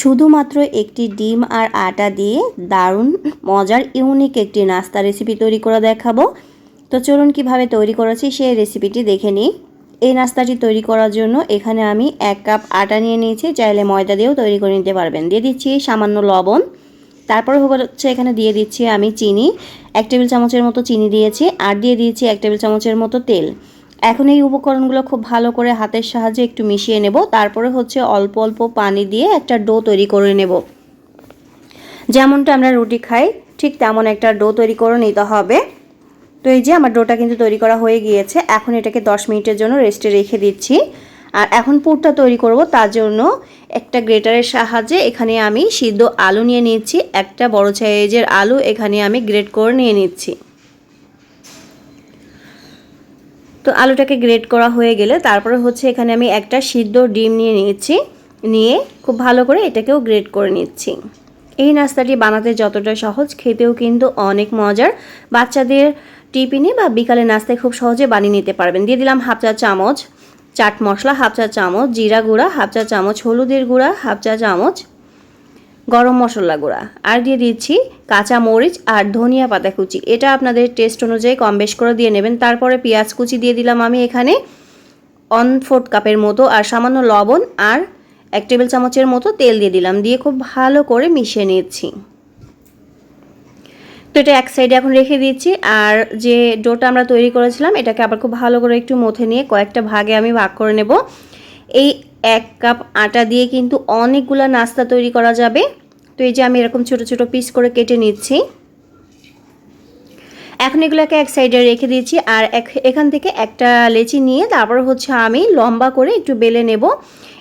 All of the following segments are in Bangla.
শুধুমাত্র একটি ডিম আর আটা দিয়ে দারুণ, মজার ইউনিক একটি নাস্তা রেসিপি তৈরি করে দেখাবো। তো চলুন কীভাবে তৈরি করেছি সেই রেসিপিটি দেখে নিই। এই নাস্তাটি তৈরি করার জন্য এখানে আমি এক কাপ আটা নিয়ে নিয়েছি, চাইলে ময়দা দিয়েও তৈরি করে নিতে পারবেন। দিয়ে দিচ্ছি সামান্য লবণ। তারপরে হচ্ছে এখানে দিয়ে দিচ্ছি আমি চিনি। এক টেবিল চামচের মতো চিনি দিয়েছি আর দিয়ে দিয়েছি এক টেবিল চামচের মতো তেল। এখন এই উপকরণগুলো খুব ভালো করে হাতের সাহায্যে একটু মিশিয়ে নেব। তারপরে হচ্ছে অল্প অল্প পানি দিয়ে একটা ডো তৈরি করে নেব। যেমনটা আমরা রুটি খাই, ঠিক তেমন একটা ডো তৈরি করে নিতে হবে। তো এই যে আমার ডোটা কিন্তু তৈরি করা হয়ে গিয়েছে। এখন এটাকে 10 মিনিটের জন্য রেস্টে রেখে দিচ্ছি। আর এখন পুরটা তৈরি করব, তার জন্য একটা গ্রেটারের সাহায্যে এখানে আমি সিদ্ধ আলু নিয়ে নিচ্ছি। একটা বড় সাইজের আলু এখানে আমি গ্রেট করে নিয়ে নিচ্ছি। তো আলুটাকে গ্রেট করা হয়ে গেলে তারপরে হচ্ছে এখানে আমি একটা সিদ্ধ ডিম নিয়ে নিয়েছি, নিয়ে খুব ভালো করে এটাকেও গ্রেট করে নিচ্ছি। এই নাস্তাটি বানাতে যতটা সহজ, খেতেও কিন্তু অনেক মজার। বাচ্চাদের টিফিনে বা বিকালে নাস্তায় খুব সহজে বানিয়ে নিতে পারবেন। দিয়ে দিলাম হাফ চা চামচ চাট মশলা, হাফ চা চামচ জিরা গুঁড়া, হাফ চা চামচ হলুদের গুঁড়া, হাফ চা চামচ গরম মশলা গুঁড়া। আর দিয়ে দিচ্ছি কাঁচা মরিচ আর ধনিয়া পাতা কুচি। এটা আপনাদের টেস্ট অনুযায়ী কম বেশ করে দিয়ে নেবেন। তারপরে পেঁয়াজ কুচি দিয়ে দিলাম আমি এখানে অন ফোর্থ কাপের মতো আর সামান্য লবণ আর এক টেবিল চামচের মতো তেল দিয়ে দিলাম। দিয়ে খুব ভালো করে মিশিয়ে নিচ্ছি। তো এটা এক সাইডে এখন রেখে দিচ্ছি। আর যে ডোটা আমরা তৈরি করেছিলাম, এটাকে আবার খুব ভালো করে একটু মথে নিয়ে কয়েকটা ভাগে আমি ভাগ করে নেব। এই এক কাপ আটা দিয়ে কিন্তু অনেকগুলো নাস্তা তৈরি করা যাবে। তো এই যে আমি এরকম ছোট ছোট পিস করে কেটে নিচ্ছি। এখন এগুলোকে এক সাইডে রেখে দিয়েছি আর এখান থেকে একটা লেচি নিয়ে তারপর হচ্ছে আমি লম্বা করে একটু বেলে নেব।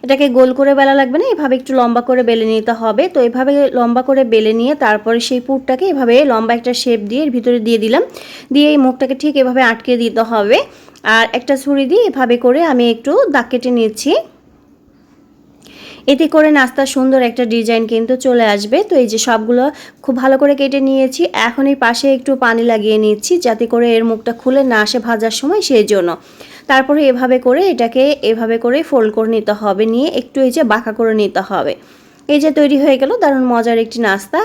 এটাকে গোল করে বেলা লাগবে না, এভাবে একটু লম্বা করে বেলে নিতে হবে। তো এভাবে লম্বা করে বেলে নিয়ে তারপরে সেই পুরটাকে এভাবে লম্বা একটা শেপ দিয়ে ভিতরে দিয়ে দিলাম। দিয়ে এই মুখটাকে ঠিক এভাবে আটকে দিতে হবে। আর একটা ছুরি দিয়ে এভাবে করে আমি একটু দাগ কেটে নিচ্ছি। এতে করে নাস্তার সুন্দর একটা ডিজাইন কিন্তু চলে আসবে। তো এই যে সবগুলো খুব ভালো করে কেটে নিয়েছি। এখন এই পাশে একটু পানি লাগিয়ে নিচ্ছি যাতে করে এর মুখটা খুলে না আসে ভাজার সময়, সেই জন্য। তারপরে এভাবে করে এটাকে এভাবে করে ফোল্ড করে নিতে হবে। নিয়ে একটু এই যে বাঁকা করে নিতে হবে। এই যে তৈরি হয়ে গেল দারুণ মজার একটি নাস্তা।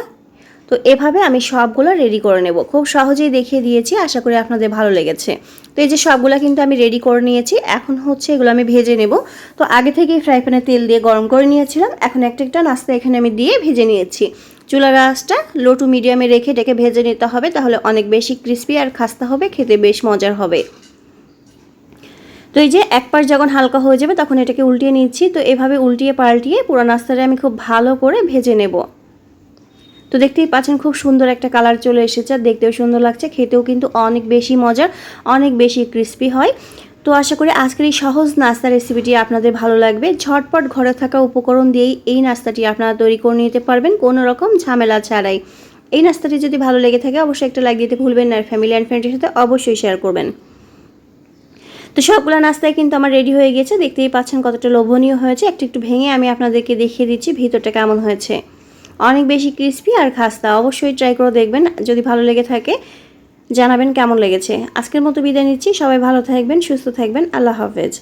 তো এভাবে আমি সবগুলো রেডি করে নেব। খুব সহজেই দেখিয়ে দিয়েছি, আশা করি আপনাদের ভালো লেগেছে। তো এই যে সবগুলো কিন্তু আমি রেডি করে নিয়েছি, এখন হচ্ছে এগুলো আমি ভেজে নেব। তো আগে থেকেই ফ্রাই প্যানে তেল দিয়ে গরম করে নিয়েছিলাম, এখন একটা একটা নাস্তা এখানে আমি দিয়ে ভেজে নিয়েছি। চুলা গাছটা লো টু মিডিয়ামে রেখে এটাকে ভেজে নিতে হবে, তাহলে অনেক বেশি ক্রিস্পি আর খাস্তা হবে, খেতে বেশ মজার হবে। তো এই যে এক পাশ যখন হালকা হয়ে যাবে, তখন এটাকে উল্টিয়ে নিচ্ছি। তো এভাবে উল্টিয়ে পাল্টিয়ে পুরো নাস্তাটা আমি খুব ভালো করে ভেজে নেব। তো দেখতেই পাচ্ছেন খুব সুন্দর একটা কালার চলে এসেছে, আর দেখতেও সুন্দর লাগছে, খেতেও কিন্তু অনেক বেশি মজার, অনেক বেশি ক্রিস্পি হয়। তো আশা করি আজকের এই সহজ নাস্তা রেসিপিটি আপনাদের ভালো লাগবে। ঝটপট ঘরে থাকা উপকরণ দিয়েই এই নাস্তাটি আপনারা তৈরি করে নিতে পারবেন, কোনো রকম ঝামেলা ছাড়াই। এই নাস্তাটি যদি ভালো লেগে থাকে, অবশ্যই একটা লাইক দিতে ভুলবেন না, আর ফ্যামিলি অ্যান্ড ফ্রেন্ডের সাথে অবশ্যই শেয়ার করবেন। তো সবগুলো নাস্তায় কিন্তু আমার রেডি হয়ে গেছে, দেখতেই পাচ্ছেন কতটা লোভনীয় হয়েছে। একটু একটু ভেঙে আমি আপনাদেরকে দেখিয়ে দিচ্ছি ভিতরটা কেমন হয়েছে। অনেক বেশি ক্রিস্পি আর খাস্তা। অবশ্যই ট্রাই করে দেখবেন, যদি ভালো লেগে থাকে, জানাবেন কেমন লেগেছে। আজকের মতো বিদায় নিচ্ছি। সবাই ভালো থাকবেন, সুস্থ থাকবেন। আল্লাহ হাফেজ।